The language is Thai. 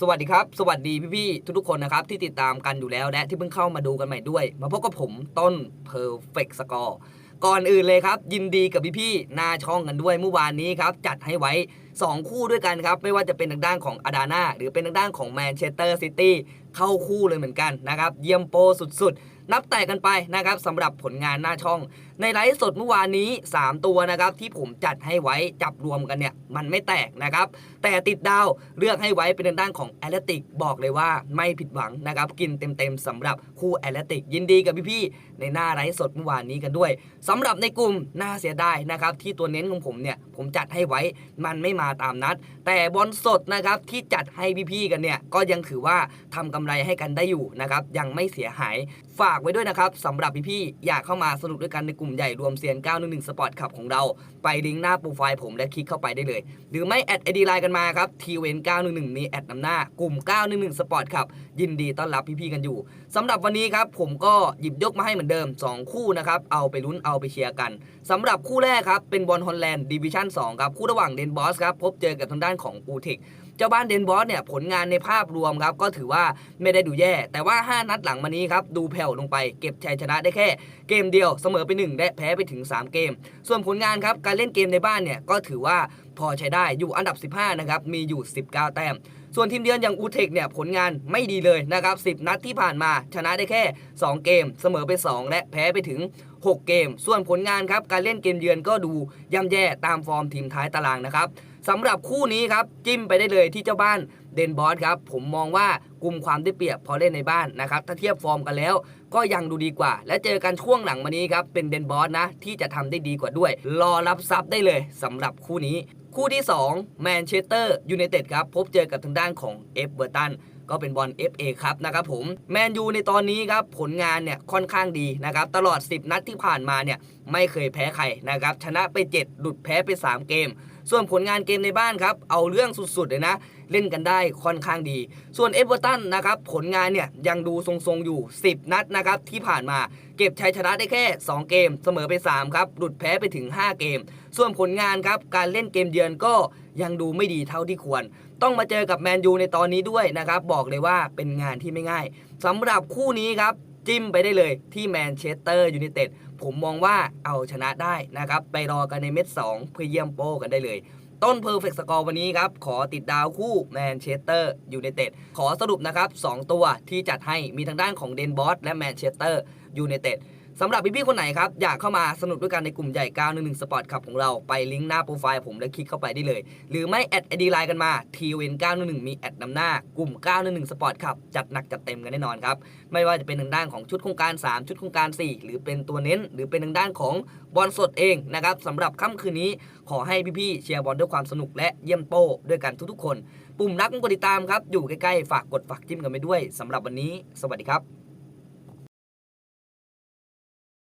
สวัสดีครับ สวัสดีพี่ๆทุกๆคนนะครับ ที่ติดตามกันอยู่แล้วและที่เพิ่งเข้ามาดูกันใหม่ด้วย มาพบกับผมต้น Perfect Score ก่อนอื่นเลยครับ ยินดีกับพี่ๆหน้าช่องกันด้วยเมื่อวานนี้ครับ จัดให้ไว้ 2 คู่ด้วยกันครับ ไม่ว่าจะเป็นทางด้านของอาดาน่าหรือเป็นทางด้านของแมนเชสเตอร์ซิตี้ เข้าคู่เลยเหมือนกันนะครับ เยี่ยมโปสุดๆ นับแต่กันไปนะครับสำหรับผลงานหน้าช่อง ในไลฟ์สดเมื่อวานนี้ 3 ตัวนะครับ ที่ผมจัดให้ไว้จับรวมกันเนี่ย มันไม่แตกนะครับ แต่ติดดาวเลือกให้ไว้เป็นด้านของแอตเลติกบอกเลยว่าไม่ผิดหวังนะครับ กินเต็มๆสำหรับคู่แอตเลติกยินดีกับพี่ๆในหน้าไลฟ์สดเมื่อวานนี้กันด้วยสำหรับในกลุ่มน่าเสียดายนะครับที่ตัวเน้นของผมเนี่ยผมจัดให้ไว้มันไม่มาตามนัด แต่บอลสดนะครับที่จัดให้พี่ๆกันเนี่ยก็ยังถือว่าทำกำไรให้กันได้อยู่นะครับยังไม่เสียหายฝากไว้ด้วยนะครับสำหรับพี่ๆอยากเข้ามาสนุกด้วยกันในกลุ่มใหญ่รวมเซียน 911สปอร์ตขับของเรา ไปลิงก์หน้าโปรไฟล์ผมและคลิกเข้าไปได้เลย หรือไม่แอดไอดีไลน์กันมาครับทีเวน911มีแอดนำหน้ากลุ่ม 911สปอร์ตขับยินดีต้อนรับพี่ๆกันอยู่สำหรับวันนี้ครับผมก็หยิบยกมาให้เหมือนเดิม 2 คู่นะครับเอาไปลุ้นเอาไปเชียร์กันสำหรับคู่แรกครับเป็นบอลฮอลแลนด์ดิวิชั่น2ครับคู่ระหว่างเดนบอสครับพบเจอกับทางด้านของอูเทค เจ้าบ้านเดนบอสเนี่ยผลงานในภาพรวมครับก็ถือว่าไม่ได้ดูแย่ แต่ว่า 5 นัดหลังมานี้ครับดูแผ่วลงไปเก็บชัยชนะได้แค่ เกมเดียวเสมอไป 1 และแพ้ไปถึง 3 เกม ส่วนผลงานครับการเล่นเกมในบ้านเนี่ยก็ถือว่าพอใช้ได้อยู่อันดับ 15 นะครับ มีอยู่ 19 แต้ม ส่วนทีมเยือนอย่างอูเทคเนี่ยผลงานไม่ดีเลยนะครับ 10 นัดที่ผ่านมาชนะได้แค่ 2 เกม เสมอไป 2 และแพ้ไปถึง 6 เกม ส่วนผลงานครับการเล่นเกมเยือนก็ดูย่ำแย่ตามฟอร์มทีมท้ายตารางนะครับสำหรับคู่นี้ครับจิ้มไปได้เลยที่เจ้าบ้านเดนบอสครับผมมองว่ากลุ่มความได้เปรียบพอเล่นในบ้านนะครับถ้าเทียบฟอร์มกันแล้วก็ยังดูดีกว่า และเจอกันช่วงหลังมานี้ครับเป็นเดนบอสนะที่จะทำได้ดีกว่าด้วย รอรับทรัพย์ได้เลยสำหรับคู่นี้ คู่ที่2แมนเชสเตอร์ยูไนเต็ดครับพบเจอกับทางด้านของเอฟเบอร์ตัน ก็เป็นบอล FA ครับนะครับผมแมนยูในตอนนี้ครับผลงานเนี่ยค่อนข้างดีนะครับตลอด 10 นัดที่ผ่านมาเนี่ยไม่เคยแพ้ใครนะครับชนะไป 7 หลุดแพ้ไป 3 เกม ส่วนผลงานเกมในบ้านครับ เอาเรื่องสุดๆเลยนะ เล่นกันได้ค่อนข้างดี ส่วนเอเวอร์ตันนะครับผลงานเนี่ยยังดูทรงๆอยู่ 10 นัดนะครับที่ผ่านมาเก็บชัยชนะได้แค่ 2 เกม เสมอไป 3 ครับ หลุดแพ้ไปถึง 5 เกม ส่วนผลงานครับ การเล่นเกมเยือนก็ยังดูไม่ดีเท่าที่ควร ต้องมาเจอกับแมนยูในตอนนี้ด้วยนะครับ บอกเลยว่าเป็นงานที่ไม่ง่ายสำหรับคู่นี้ครับ จิ้มไปได้เลยที่แมนเชสเตอร์ยูไนเต็ด ผมมองว่าเอาชนะได้นะครับ ไปรอกันในเม็ด 2 เพื่อเยี่ยมโป้กันได้เลย ต้นเพอร์เฟกต์สกอร์วันนี้ครับ ขอติดดาวคู่แมนเชสเตอร์ยูไนเต็ดขอสรุปนะครับ 2 ตัวที่จัดให้มีทางด้านของเดนบอสและแมนเชสเตอร์ยูไนเต็ด สำหรับพี่ๆคนไหนครับ อยากเข้ามาสนุกด้วยกันในกลุ่มใหญ่ 911 Sport ขับของเราไปลิงก์หน้าโปรไฟล์ผมและคลิกเข้าไปได้เลย หรือไม่แอดไอดีไลน์กันมา t w n 911มีแอดนำหน้ากลุ่ม 911 Sport ขับจัดหนักจัดเต็มกันแน่นอนครับ ไม่ว่าจะเป็นทางด้านของชุดโครงการ 3 ชุดโครงการ 4 หรือเป็นตัวเน้น หรือเป็นทางด้านของบอลสดเองนะครับสำหรับค่ำคืนนี้ขอให้พี่ๆเชียร์บอลด้วยความสนุกและเยี่ยมโป้ด้วยกันทุกๆ คน ปุ่มรักกดติดตามครับอยู่ใกล้ๆฝากกดฝากจิ้มกันไปด้วยสำหรับวันนี้ สวัสดีครับ